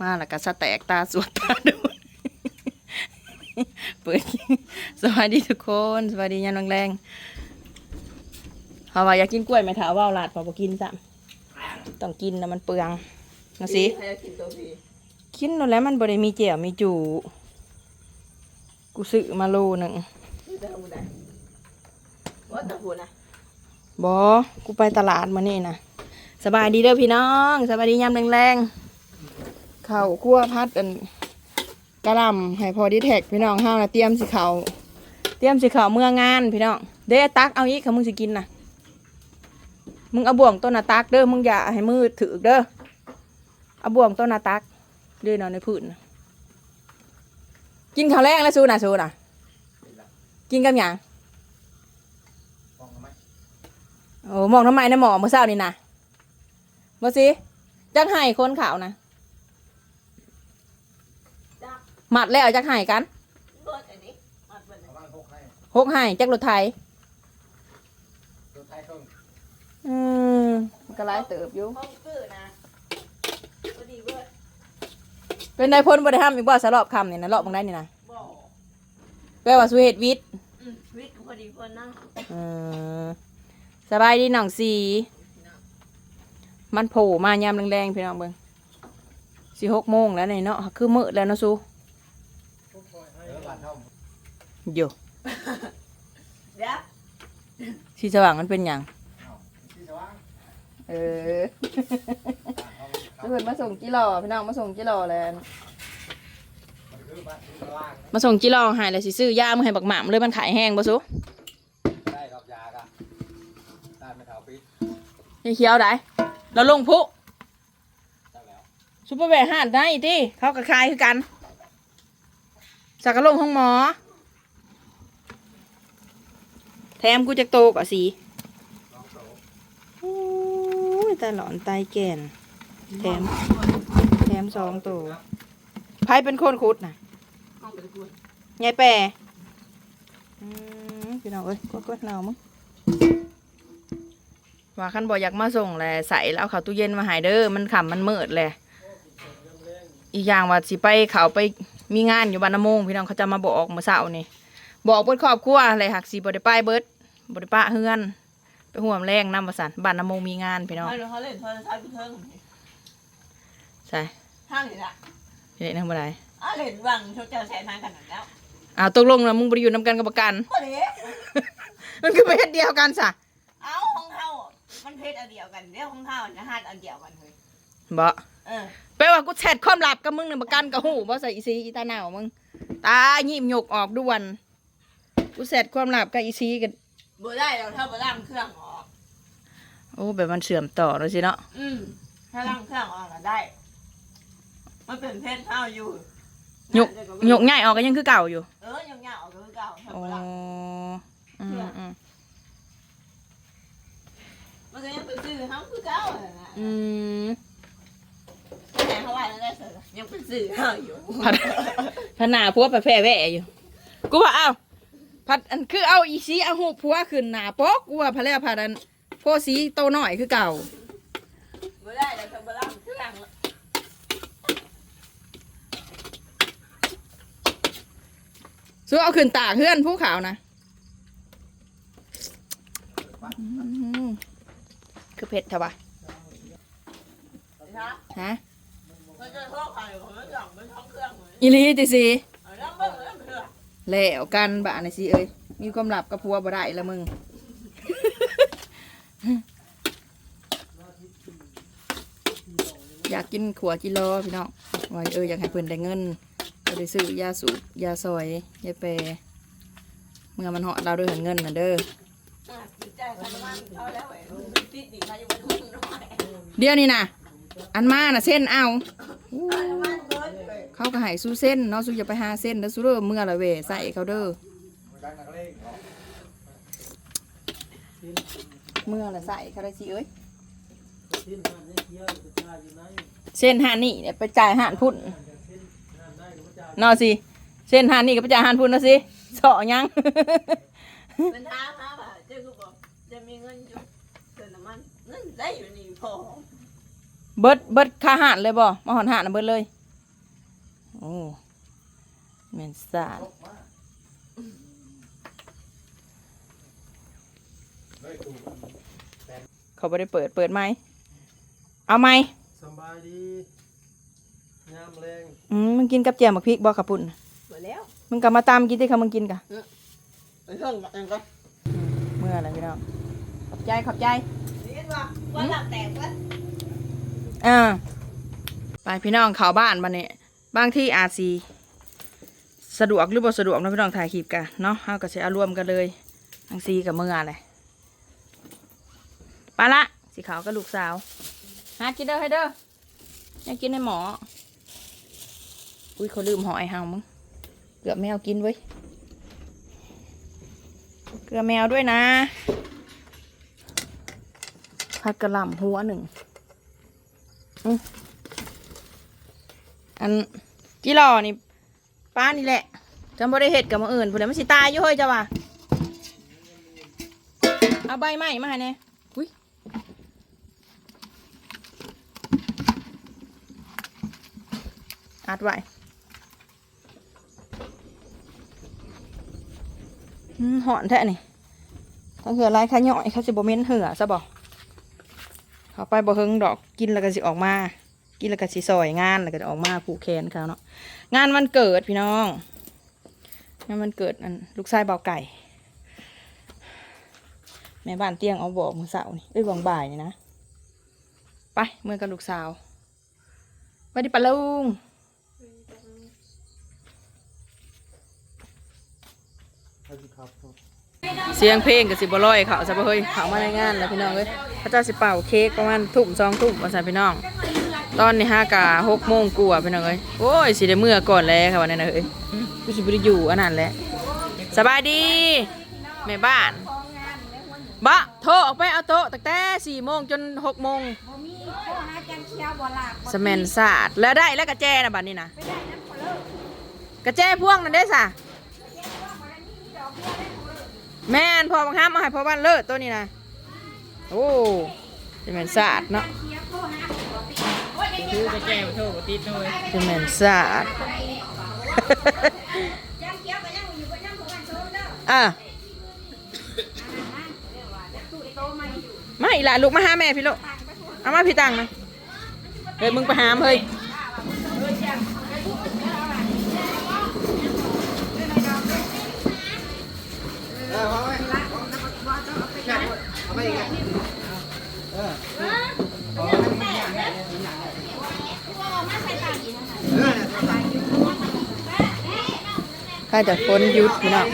มาแล้วก็สแตกตาสวดตาดูเปิดสวัสดีทุกคน สวัสดียามแรงๆเขาว่าอยากกินกล้วยไหมถามว่าเอาลาดพอบ่กินซ้ำต้องกินนะมันเปลืองนะสิใครจะกินตัวพี่กินนั่นแหล้วมันบ่ได้มีเจียวมีจูกูซื้อมาโลหนึงนี่จะทำอะไรว่าตะพูนะบอกูไปตลาดมานี่นะสบายดีเด้อพี่น้อง สบายดียามแรงๆ ข้าวคั่วพัดอันกะลำให้พอดีแท็กพี่น้องห้าวนะเตรียมสิเขาวเตรียมสิเขาวเมื่องานพี่น้องเด้ตักเอาอีกค่ะมึงสิกินนะมึงเอาบ่วงต้นนาตักเด้อมึงอย่าให้มือถือเด้อเอาบ่วงต้นนาตักเด้อนอนในพื้นกินข้าวแรงแล้วสู้นะสู้นะกินกับหยังโอ้มองทำไมนะหมอเมื่อเช้านี่นะมาสิจักไห้คนขาวนะ จับ ห มัดแล้วจักไห้กันเบิดอันนี้มัดเบิดอันนี้บ้านพกให้หกไห้จักรถไทยรถไทยเครื่องอืมมันก็ไล่เติบอยู่ห้องกือนะพอดีเบิดเป็นนายพลบริหารอีกบ่สรอบคำเนี่ยนะรอบมึงได้นี่นะบอแปลว่าสุเหตวิทย์อืมวิทย์พอดีคนนั่งอืมสบายดีหน่องสี มันโผล่มายามแรงๆพี่น้องเบิ่งสี่หกโมงแล้วนี่เนาะคือมืดแล้วเนาะสู เออบ้านเท่า อยู่เดี๋ยวสีสว่างมันเป็นหยังเอ้าที่สว่างเออบ้านเท่าเพื่อนมาส่งจิรอพี่น้องมาส่งจิรอแล้วมันคือบ้านที่สว่างมาส่งจิรอหายเลยสิซื้อยามาให้บักหม่ำเลยมันขายแห้งบ่ซุได้กับยากะได้ไม่เท่าปิดนี่เขียวได้เราลงพุจังแล้วซุปเปอร์แวร์หาดได้ติเขาก็ขายคือกันสักกะลงห้องหมอ แถมกูจะโตกว่าสีโตโอ้ยตาหลอนตายแก่น แถม แถมสองตัวไพ่เป็นคนคุดนะห้องเป็นคนยายแปรพี่น้องเอ้ยกดกดเรามึงว่าขันบอกอยากมาส่งแหละใส่แล้วเขาตู้เย็นมาหายเด้อมันขำมันเมืดแหละอีกอย่างว่าสิไปเขาไปมีงานอยู่บ้านน้ำมงพี่น้องเขาจะมาบอกเมื่อเช้านี่ บอกเบิดครอบครัวอะไรหักสีบไดิป้ายเบิดบไดิป้าเฮือน ไปห่วมแรงน้ำประสานบ้านน้ำมงมีงานพี่น้องเขาเขาเล่นโทรศัพท์เพิ่งใช่ห้างนี่ละพี่เด็กนั่งบ่ได้อ้าวเล่นวังชกเจ้าแสนทางกันแล้วอ้าวตกลงแล้วมึงบริอยู่นำกันกับประกันพอดีมันคือประเภทเดียวกันสะเอ้าของเขามันเพชรอันเดียวกันเดี๋ยวของเขาจะหัดอันเดียวกันเลยบ่เออแปลว่ากูแชทความลับกับมึงเนี่ยประกันกับหูบ่ใส่อีซีอีตาหนาวมึงตายิ้มหยกออกด่วน กูแชทความลับกับอีซีกันบ่ได้เราถ้าบ่ล่างเครื่องออกโอ้แบบมันเสื่อมต่อแล้วสิเนาะอืมถ้าล่างเครื่องออกก็ได้ มันเป็นเพชรเข้าอยู่หยกหยกง่ายออกก็ยังคือเก่าอยู่เออยังเงาก็คือเก่าถ้าอ๋อบ่ล่างอืมอืมมันก็ยังเป็นสื่อเขาคือเก่าอะนะอืมแต่ไหนเขาว่าแล้วได้เสร็จยังเป็นสื่อเขาอยู่พัดพัดหนาพัวไปแพร่แว่อยู่กูว่าอ้าว พัดอันคือเอาอีซีเอาหูพัวขึ้นหนาปอกกูว่าพะแล้วพัดอันพวสีโตหน่อยคือเก่าบ่ได้แล้วถ้าบ่ล่างเครื่องซื้อเอาขึ้นตากเพื่อนผู้ขาวนะอืมคือเผ็ดเถอะวะนะฮะมันจะโทษใครของมันหลังมันท้องเครื่องเลยอีหลีติสิ แล้วกันบ้านะสิเอ้ยมีความลับกับผัวบ่ได้ละมึงอยากกินขัวกิโลพี่น้องไว้เอออยากให้เพิ่อนได้เงินก็ได้ซื้อยาสูบยาซอยยาแปรเมื่อมันเหาะเราด้วยเงินน่ะเด้อเขาจะมันเด้อเดี๋ยวนี้นะอันมาน่ะเส้นเอา เกินไปเขาก็ให้สู้เส้นเนาะสู้อย่าไปหาเส้นแล้วสู้เด้อเมื่อละเวใส่เขาเด้อมันกันนักเลงเนาะเมื่อละใส่เขาได้สิเอ้ยเส้นหานนี่เนี่ยไปจ่ายหานพุ่นเนาะสิเส้นหานนี่ก็ไปจ่ายหานพุ่นเนาะสิเสาะยังเป็นท้าท้าว่าเจ้าก็บอกจะมีเงินอยู่เติมน้ำมันเงินได้อยู่นี่พอเบิดเบิดค่าหานเลยบ่มาหอนหานน่ะเบิดเลย โอ้แม่นสาดเฮ้ยตู่เขาไม่ได้เปิดเปิดไหม เอาไหมสบายดียามแรงอืมมึงกินกับเจียวมักพริกบอกขับปุ่นหมดแล้วมึงกลับมาตามกินที่เขามึงกินกะไปเพิ่งกันก็เมื่ออะไรพี่น้องขอบใจขอบใจเรียนว่าว่าหลังแตกวะอ่าไปพี่น้องเข้าบ้านบ้านนี้ บางที่อาจสีสะดวกหรือบ่สะดวกนะพี่น้องถ่ายคลิปกันเนาะเฮาก็สิเอารวมกันเลยทั้งซีกับเมื่อเลยไปละสีขาวกับลูกสาวหากินเด้อให้เด้ออยากกินให้หมอ อุ้ยเขาลืมหอยเฮามึงเกือบแมวกินเว้ยเกลือแมวด้วยนะผัดกระหล่ำหัวหนึ่งอื อันกี่หล่อนี่ป้านี่แหละจำบ่ได้เห็ดกับมาอื่นผู้ใดมันสิตายอยู่เฮ้ยจ้าวะเอาใบไม้มาให้แน่อุ้ยอัดไว้หอนแท้นี่ทั้งเหือลายขาย่อยเขาสิบ่เม้นเหือซะบ่เขาไปบ่เฮงดอกกินแล้วก็สิออกมา กินแล้วก็สิซอยงานแล้วก็จะออกมาผูกแขนเขาเนาะงานวันเกิดพี่น้องงานวันเกิดอันลูกชายเบาไก่ แม่บ้านเตียงเอาบอกมือเสาร์นี่เอ้ยวังบ่ายนี่นะไปเมื่อกับลูกสาวไปดิปะลุงครับเสียงเพลงกับสิบร้อยเขาจะบ่เฮ้ยเขามาในงานแล้วพี่น้องเอ้ยพระเจ้าสิเป่าเค้กประมาณทุ่มสองทุ่มวันสันพี่น้อง ตอนนี้ห้ากะหกโมงกว่าพี่น้องเอ้ยโอ้ยสิได้เมื่อก่อนแล้วค่ะวันนี้นะเอ้ยกูสิบได้อยู่อันนั้นแหละสบายดีแม่บ้านบะโทรออกไปเอาโต๊ะตั้งแต่สี่โมงจนหกโมงบ่มีโทรหาจันเชียสแมนศาสตร์แล้วได้แล้วกระแจนะบัดนี้นะกระแจพ่วงนั่นได้สะแม่นพอบางครั้งมาให้พอบ้านเลิศตัวนี้นะโอ้สแมนศาสตร์เนาะ คือกระแจโทษติดด้วยสแมนศาสตร์จันเชียวก็ยังอยู่ก็ยังบ่วันโซมเด้ออะตู้ไอ้โตมาอยู่มาอีหล่ะลูกมาหาแม่พี่ลูกเอามาพี่ตังนะเฮ้ยมึงไปหามเฮ้ยเออมาไหมเอาไปอีกไงเออเออเนี่ย ใครจะฝนหยุดพี่น้อง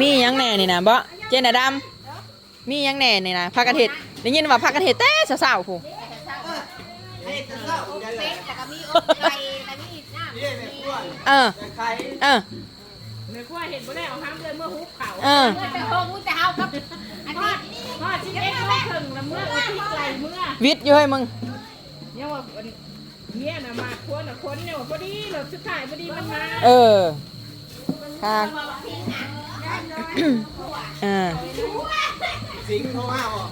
มีหยังแหน่นี่นะบ่เจนน่ะดำมีหยังแหน่นี่นะพักกระเทศได้ยินว่าพักกระเทศแต่สาวๆผู้เป็ดแล้วก็มีอกไก่แล้วมีน้ำนี่แม่กล้วยเออแม่ไข่เออเมื่อว่าเห็นบ่ได้เอาห้ามเลยเมื่อฮุบเขาเออแต่โฮมูแต่เฮากับอันนี้ ทอดชิ้นเอ็กซ์มาถึงแล้วเมื่อเอาที่ไกลเมื่อวิทย์อยู่ให้มึงเนี่ยว่าเนี่ยน่ะมาคนน่ะคนเนี่ยว่าพอดีเราสุดท้ายพอดีมันมาเออค่ะ อ่า สิงเข้ามาบ่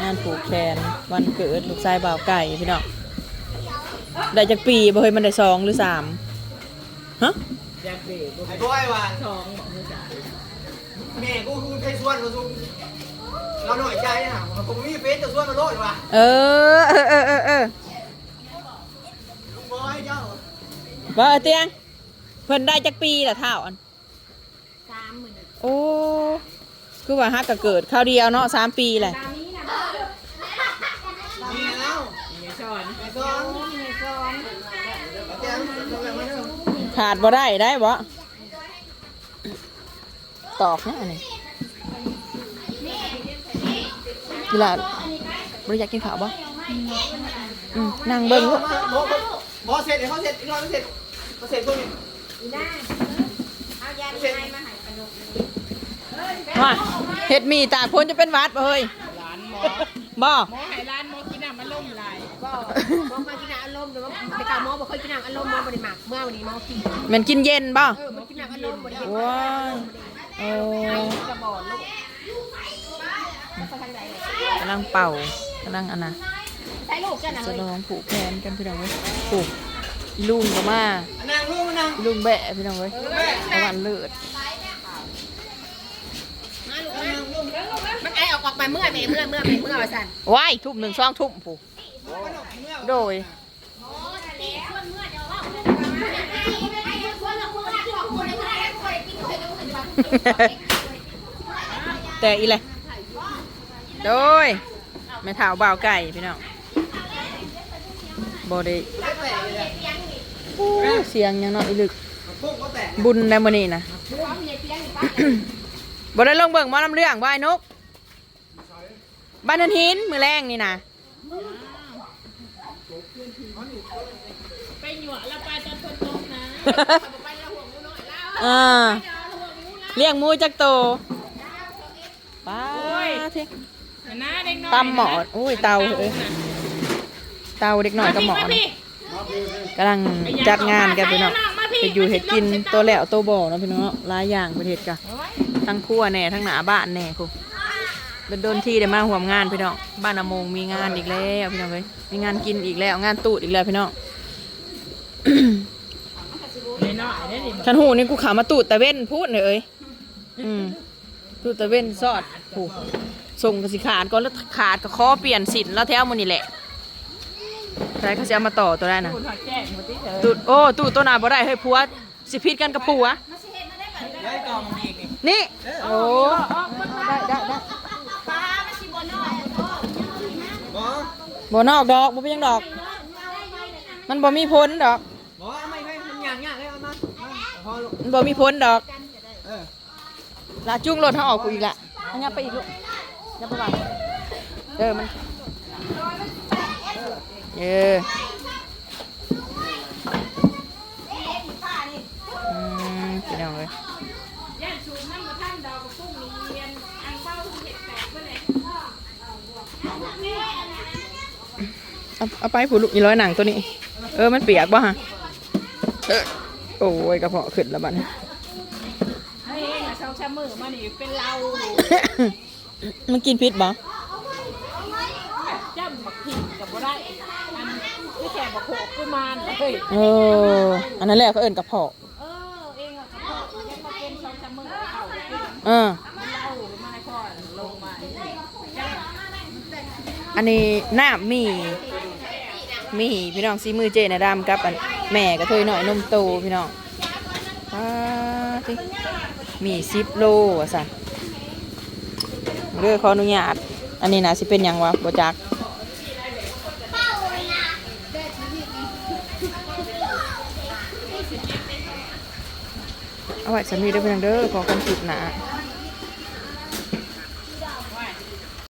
งานผูกแขนวันเกิดลูกชายบ่าวไก่พี่น้องได้จากปีบ่เคยมันได้สองหรือสามฮะ อยากเบรกไอ้บอยว่าทองบอกมือจ่าย แม่กูกูเคยชวนมาซุมเราหน่อยใจนะผมมีเฟซจะชวนมาโลดว่ะเออเออเออเออเออลุงบอยเจ้าบ่เอาเตียงเพิ่นได้จากปีละเท่าอันสามหมื่นโอ้คือว่าฮักก็เกิดคราวเดียวเนาะสามปีแหละตามนี้นะนี่แล้วเนี่ยช้อนไอ้ซ้อนมีก่อนแจ้งทำแบบนี้ขาดบ่ได้ได้บ่ ตอกนะอันนี้กีฬาบริอยากกินข้าวบ่อืมนั่งเบิ่งลูกหมอหมอเสร็จเดี๋ยวเขาเสร็จอีกรอบไม่เสร็จเขาเสร็จพวกนี้อีน่าเอายาดีไอมาให้ปนุกมาเฮ็ดหมีตากพ้นจะเป็นหวัดบ่เฮ้ยร้านหมอบ่หมอให้ร้านหมอกินน้ำมันล่มลายก็มองมากินน้ำอารมณ์แต่ว่าแต่กาหมอบอกเคยกินน้ำอารมณ์หมอบริมากเมื่อวันนี้หมอกินแมันกินเย็นป่ะเออมันกินน้ำอารมณ์บริว้าย โอ้กระบอกลูกไปทางใดเลยกำลังเป่ากำลังอันน่ะใช้ลูกกันนะจะเฮ้ยลองผูกแขนกันพี่น้องเว้ยผูกอีลุงก็มานางลูกนางอีลุงแบะพี่น้องเว้ยตะวันเลิศมาลูกมามันไอออกออกไปเมื่อไหร่เมื่อเมื่อไหร่เมื่อวันสันว้ายทุ่มหนึ่งช่องทุ่มผูกโดย แต่อีเลยโดยแม่เท้าบ่าวไก่พี่น้องบอได้อู้เสียงยังเนาะอีลึกพุ่งก็แตกบุญในมื้อนี้นะบ่ได้ลงเบิ่งหมอลำเรื่องบ่ไอ้นกบ้านนันหินมือแรงนี่นะไปหยั่วแล้วไปตอนคนตกนะอ่า เลี้ยงหมูจักโตป้าที่นะเด็กน้อยตำหมอดอุ้ยเตาเอ้ยเตาเด็กหน่อยกับหมอมานะพี่กำลังจัดงานกันพี่น้องเฮ็ดอยู่เฮ็ดกินตัวแล้วตัวบ่เนาะพี่น้องเนาะหลายอย่างประเทศกะทั้งครัวแน่ทั้งหน้าบ้านแน่คุโดนๆที่ได้มาร่วมงานพี่น้องบ้านอโมงมีงานอีกแล้วพี่น้องเอ้ยมีงานกินอีกแล้วงานตูดอีกแล้วพี่น้องน้อยได้ดิฉันหูนี่กูขามาตูดตะเว้นพูดเลยเอ้ย อืมตูดตะเว้นซอดผูส่งกสิขาดก่อนแล้วขาดก็ขอเปลี่ยนสินแล้วแถวมันนี่แหละใครเขาจะเอามาต่อตัวได้นะคุณหักแจ้งหมดที่เธอตูดโอ้ตูดตัวหนาบ่ได้เฮ้ยผัวสิพิษกันกับผัวได้กองอีกนี่นี่โอ้ได้ได้ได้บอบ่นอกดอกบ่เป็นหยังดอก มันบ่มีพ้นดอกบอไม่ไม่มันยากยากเลยเอามาพอลูกมันบ่มีพ้นดอกเออ ละจุ้งรถเขาออกกูอีกละเอางับไปอีกลูกงับไปบ้างเออมันเอออืมพี่น้องเลยย่านสูงว่าเอาเห็ดแตกไปเลยเอาไปผูลูกอีร้อยหนังตัวนี้ เออมันเปียกป่ะฮะโอ้ยกระเพาะขึ้นแล้วบัดนี้ ฮ้ยมาเช้าช้ามือมานี่เป็นเรามันกินพิษบ่จ้ำบักผิดกับบ่ได้อันที่แค่บักโขกกุมารเฮ้ยเอออันนั้นแหละเขาเอิ้นกระเพาะเออเองอะกระเพาะยังมาเป็นเช้าช้ามือเข้าไปกินเออมันเล่ามาให้พ่อลงมาอันนี้น้ำมีมีพี่น้องซีมือเจนะดำกับอันแม่กระเทยหน่อยนมโตพี่น้องาสิมีสิบโลอะสันเรื่องขออนุญาต อันนี้นะสิเป็นยังวะบจักเอาไว้สามีได้เพี่น้องเด้อขอกันจุดหนา